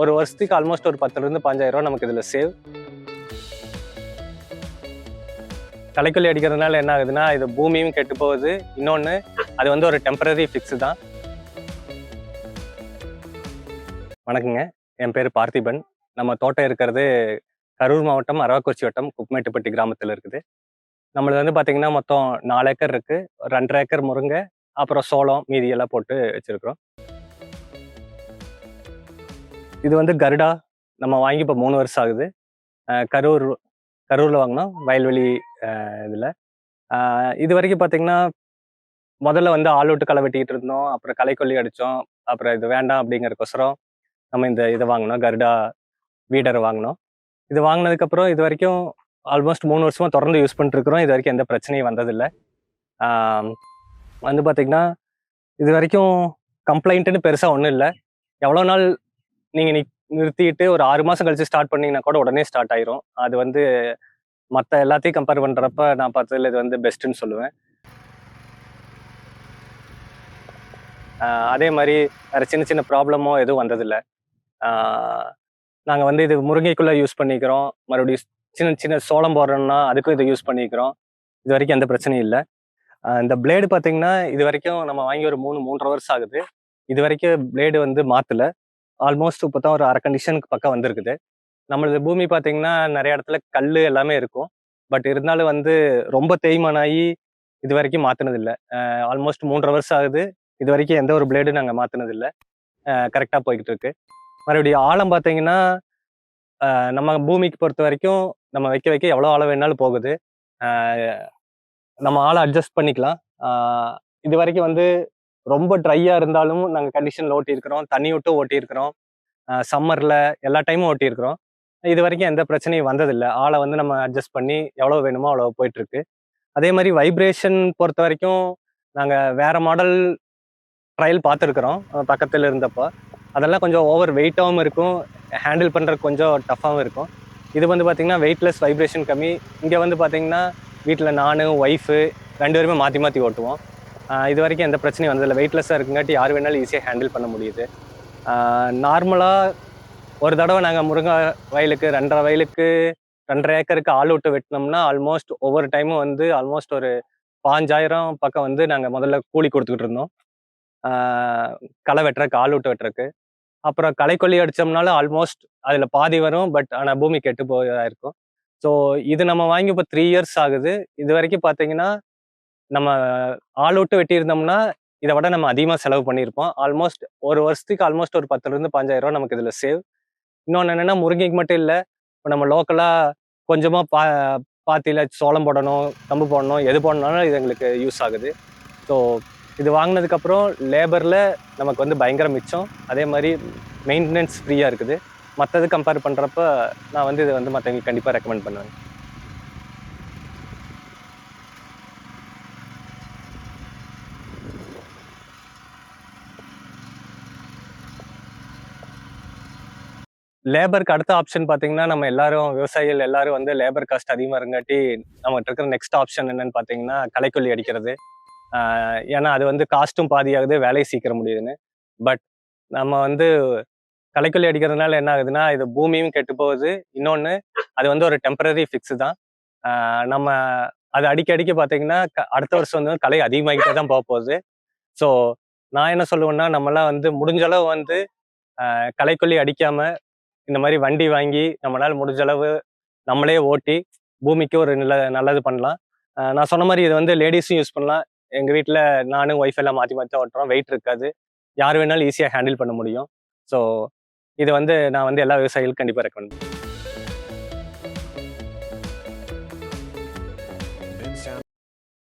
ஒரு வருஷத்துக்கு ஆல்மோஸ்ட் ஒரு பத்துலேருந்து பஞ்சாயிரம் ரூபா நமக்கு இதில் சேவ் தலைக்குள்ளி அடிக்கிறதுனால என்ன ஆகுதுன்னா இது பூமியும் கெட்டு போகுது. இன்னொன்று அது வந்து ஒரு டெம்பரரி ஃபிக்ஸ் தான். வணக்கங்க. என் பேர் பார்த்திபன். நம்ம தோட்டம் இருக்கிறது கரூர் மாவட்டம் அரவக்குறிச்சி வட்டம் குப்மேட்டுப்பட்டி கிராமத்தில் இருக்குது. நம்மளது வந்து பார்த்திங்கன்னா மொத்தம் நாலு ஏக்கர் இருக்குது ரெண்டரை ஏக்கர் முருங்கை அப்புறம் சோளம் மீதி எல்லாம் போட்டு வச்சுருக்குறோம். இது வந்து கருடா நம்ம வாங்கி இப்போ மூணு வருஷம் ஆகுது. கரூர் கரூரில் வாங்கினோம் வயல்வெளி இதில். இது வரைக்கும் பார்த்தீங்கன்னா முதல்ல வந்து ஆளோட்டு களை வெட்டிக்கிட்டு இருந்தோம். அப்புறம் களைக்கொல்லி அடித்தோம் அப்புறம் இது வேண்டாம் அப்படிங்கறக்கோசரம் நம்ம இந்த இதை வாங்கினோம். கருடா வீடரை வாங்கினோம். இது வாங்கினதுக்கப்புறம் இது வரைக்கும் ஆல்மோஸ்ட் மூணு வருஷமாக தொடர்ந்து யூஸ் பண்ணிட்டுருக்கிறோம் இது வரைக்கும் எந்த பிரச்சனையும் வந்ததில்லை. வந்து பார்த்திங்கன்னா இது வரைக்கும் கம்ப்ளைண்ட்டுன்னு பெருசாக ஒன்றும் இல்லை. எவ்வளோ நாள் நீங்கள் நிறுத்திட்டு ஒரு ஆறு மாதம் கழிச்சு ஸ்டார்ட் பண்ணீங்கன்னா கூட உடனே ஸ்டார்ட் ஆயிரும். அது வந்து மற்ற எல்லாத்தையும் கம்பேர் பண்ணுறப்ப நான் பார்த்ததுல இது வந்து பெஸ்ட்டுன்னு சொல்லுவேன். அதே மாதிரி வேறு சின்ன சின்ன ப்ராப்ளமோ எதுவும் வந்ததில்லை. நாங்கள் வந்து இது முருங்கைக்குள்ளே யூஸ் பண்ணிக்கிறோம். மறுபடியும் சின்ன சின்ன சோளம் போடுறோம்னா அதுக்கும் இதை யூஸ் பண்ணிக்கிறோம். இது வரைக்கும் எந்த பிரச்சனையும் இல்லை. இந்த பிளேடு பார்த்தீங்கன்னா இது வரைக்கும் நம்ம வாங்கி ஒரு மூணு மூன்றரை வருஷம் ஆகுது. இது வரைக்கும் பிளேடு வந்து மாற்றல ஆல்மோஸ்ட் இப்போ தான் ஒரு அரை கண்டிஷனுக்கு பக்கம் வந்திருக்குது. நம்மளது பூமி பார்த்தீங்கன்னா நிறைய இடத்துல கல் எல்லாமே இருக்கும். பட் இருந்தாலும் வந்து ரொம்ப தேய்மானாகி இது வரைக்கும் மாற்றினதில்லை ஆல்மோஸ்ட் மூன்றரை வருஷம் ஆகுது. இது வரைக்கும் எந்த ஒரு பிளேடும் நாங்கள் மாற்றினதில்லை கரெக்டாக போய்கிட்டு இருக்கு மறுபடியும் ஆழம் பார்த்தீங்கன்னா நம்ம பூமிக்கு பொறுத்த வரைக்கும் நம்ம வைக்க வைக்க எவ்வளோ ஆழம் வேணாலும் போகுது. நம்ம ஆளை அட்ஜஸ்ட் பண்ணிக்கலாம். இது வரைக்கும் வந்து ரொம்ப ட்ரையாக இருந்தாலும் நாங்கள் கண்டிஷனில் ஓட்டியிருக்கிறோம். தண்ணி விட்டு ஓட்டியிருக்கிறோம். சம்மரில் எல்லா டைமும் ஓட்டியிருக்கிறோம். இது வரைக்கும் எந்த பிரச்சனையும் வந்ததில்லை. ஆளை வந்து நம்ம அட்ஜஸ்ட் பண்ணி எவ்வளோ வேணுமோ அவ்வளோ போயிட்டுருக்கு. அதே மாதிரி வைப்ரேஷன் பொறுத்த வரைக்கும் நாங்கள் வேறு மாடல் ட்ரையல் பார்த்துருக்குறோம். பக்கத்தில் இருந்தப்போ. அதெல்லாம் கொஞ்சம் ஓவர் வெயிட்டாகவும் இருக்கும். ஹேண்டில் பண்ணுறதுக்கு கொஞ்சம் டஃப்பாகவும் இருக்கும். இது வந்து பார்த்திங்கன்னா வெயிட்லெஸ் வைப்ரேஷன் கம்மி. இங்கே வந்து பார்த்திங்கன்னா வீட்டில் நான் ஒய்ஃபு ரெண்டு பேருமே மாற்றி மாற்றி ஓட்டுவோம். இது வரைக்கும் எந்த பிரச்சனையும் வந்ததில்லை. வெயிட்லெஸ்ஸாக இருக்குங்காட்டி யார் வேணாலும் ஈஸியாக ஹேண்டில் பண்ண முடியுது. நார்மலாக ஒரு தடவை நாங்கள் முருங்கை வயலுக்கு ரெண்டரை வயலுக்கு ரெண்டரை ஏக்கருக்கு ஆள் விட்டு வெட்டினோம்னா ஆல்மோஸ்ட் ஒவ்வொரு டைமும் வந்து ஆல்மோஸ்ட் ஒரு பாஞ்சாயிரம் பக்கம் வந்து நாங்கள் முதல்ல கூலி கொடுத்துக்கிட்டு இருந்தோம். களை வெட்டுறக்கு ஆள் விட்டு வெட்டுறக்கு அப்புறம் களைக்கொல்லி அடித்தோம்னாலும் ஆல்மோஸ்ட் அதில் பாதி வரும் பட் ஆனால் பூமி கெட்டு போயிருக்கும் ஸோ இது நம்ம வாங்கி இப்போ த்ரீ இயர்ஸ் ஆகுது. இது வரைக்கும் பார்த்தீங்கன்னா நம்ம ஆள் விட்டு வெட்டியிருந்தோம்னா இதை விட நம்ம அதிகமாக செலவு பண்ணியிருப்போம். ஆல்மோஸ்ட் ஒரு வருஷத்துக்கு ஆல்மோஸ்ட் ஒரு பத்துலேருந்து பாஞ்சாயிரம் ரூபா நமக்கு இதில் சேவ் இன்னொன்று என்னென்னா முருங்கைக்கு மட்டும் இல்லை இப்போ நம்ம லோக்கலாக கொஞ்சமாக பா பாத்தியில் சோளம் போடணும் கம்பு போடணும் எது போடணும்னாலும் இது எங்களுக்கு யூஸ் ஆகுது. ஸோ இது வாங்கினதுக்கப்புறம் லேபரில் நமக்கு வந்து பயங்கர மிச்சம். அதே மாதிரி மெயின்டெனன்ஸ் ஃப்ரீயாக இருக்குது. மற்றது கம்பேர் பண்ணுறப்ப நான் வந்து இதை வந்து மற்றவங்களுக்கு கண்டிப்பாக ரெக்கமெண்ட் பண்ணுவேன். லேபருக்கு அடுத்த ஆப்ஷன் பார்த்தீங்கன்னா நம்ம எல்லாரும் விவசாயிகள் எல்லாரும் வந்து லேபர் காஸ்ட் அதிகமாக இருங்காட்டி நம்மகிட்ட இருக்கிற நெக்ஸ்ட் ஆப்ஷன் என்னன்னு பார்த்தீங்கன்னா களைக்கொல்லி அடிக்கிறது. ஏன்னா அது வந்து காஸ்ட்டும் பாதியாகுது வேலையை சீக்கிரம் முடியுதுன்னு. பட் நம்ம வந்து களைக்கொல்லி அடிக்கிறதுனால என்ன ஆகுதுன்னா இது பூமியும் கெட்டு போகுது. இன்னொன்று அது வந்து ஒரு டெம்பரரி ஃபிக்ஸ் தான். நம்ம அது அடிக்க அடிக்க பார்த்தீங்கன்னா க- அடுத்த வருஷம் வந்து களை அதிகமாகிட்டே தான் போக போகுது. ஸோ நான் என்ன சொல்லுவேன்னா நம்மலாம் வந்து முடிஞ்ச அளவு வந்து களைக்கொல்லி அடிக்காம இந்த மாதிரி வண்டி வாங்கி நம்மளால் முடிஞ்ச அளவு நம்மளே ஓட்டி பூமிக்கு ஒரு நல்ல நல்லது பண்ணலாம். நான் சொன்ன மாதிரி இது வந்து லேடிஸும் யூஸ் பண்ணலாம். எங்கள் வீட்டில் நானும் ஒய்ஃப் எல்லாம் மாற்றி மாற்றி ஓட்டுறோம். வெயிட் இருக்காது. யார் வேணாலும் ஈஸியாக ஹேண்டில் பண்ண முடியும். ஸோ இது வந்து நான் வந்து எல்லா விவசாயிகளுக்கும் கண்டிப்பாக ரெக்கமெண்ட்